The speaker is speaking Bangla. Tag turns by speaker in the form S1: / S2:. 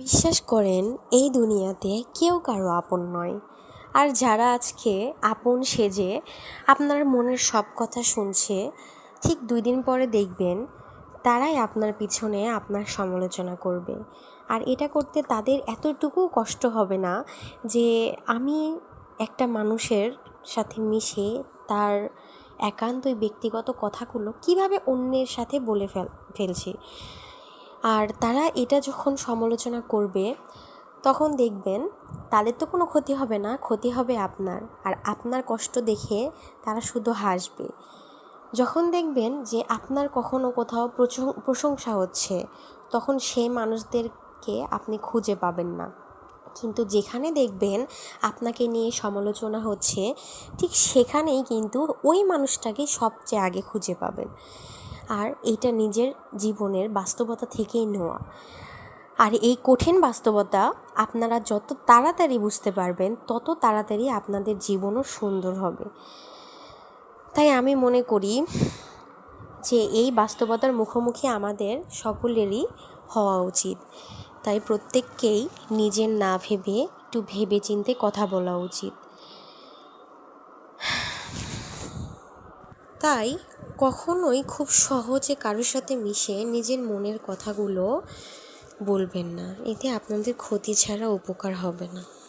S1: বিশ্বাস করেন, এই দুনিয়াতে কেউ কারও আপন নয়। আর যারা আজকে আপন সেজে আপনার মনের সব কথা শুনছে, ঠিক দুই দিন পরে দেখবেন তারাই আপনার পিছনে আপনার সমালোচনা করবে। আর এটা করতে তাদের এতটুকু কষ্ট হবে না যে আমি একটা মানুষের সাথে মিশে তার একান্তই ব্যক্তিগত কথাগুলো কীভাবে অন্যের সাথে বলে ফেল, ফেলছি। আর তারা এটা যখন সমালোচনা করবে, তখন দেখবেন তাদের তো কোনো ক্ষতি হবে না, ক্ষতি হবে আপনার। আর আপনার কষ্ট দেখে তারা শুধু হাসবে। যখন দেখবেন যে আপনার কখনো কোথাও প্রশংসা হচ্ছে, তখন সেই মানুষদেরকে আপনি খুঁজে পাবেন না। কিন্তু যেখানে দেখবেন আপনাকে নিয়ে সমালোচনা হচ্ছে, ঠিক সেখানেই কিন্তু ওই মানুষটাকে সবচেয়ে আগে খুঁজে পাবেন। আর এইটা নিজের জীবনের বাস্তবতা থেকেই নেওয়া। আর এই কঠিন বাস্তবতা আপনারা যত তাড়াতাড়ি বুঝতে পারবেন, তত তাড়াতাড়ি আপনাদের জীবনও সুন্দর হবে। তাই আমি মনে করি যে এই বাস্তবতার মুখোমুখি আমাদের সকলেরই হওয়া উচিত। তাই প্রত্যেককেই নিজের না ভেবে একটু ভেবে চিনতে কথা বলা উচিত। তাই কখনোই খুব সহজে কারোর সাথে মিশে নিজের মনের কথাগুলো বলবেন না। এতে আপনাদের ক্ষতি ছাড়া উপকার হবে না।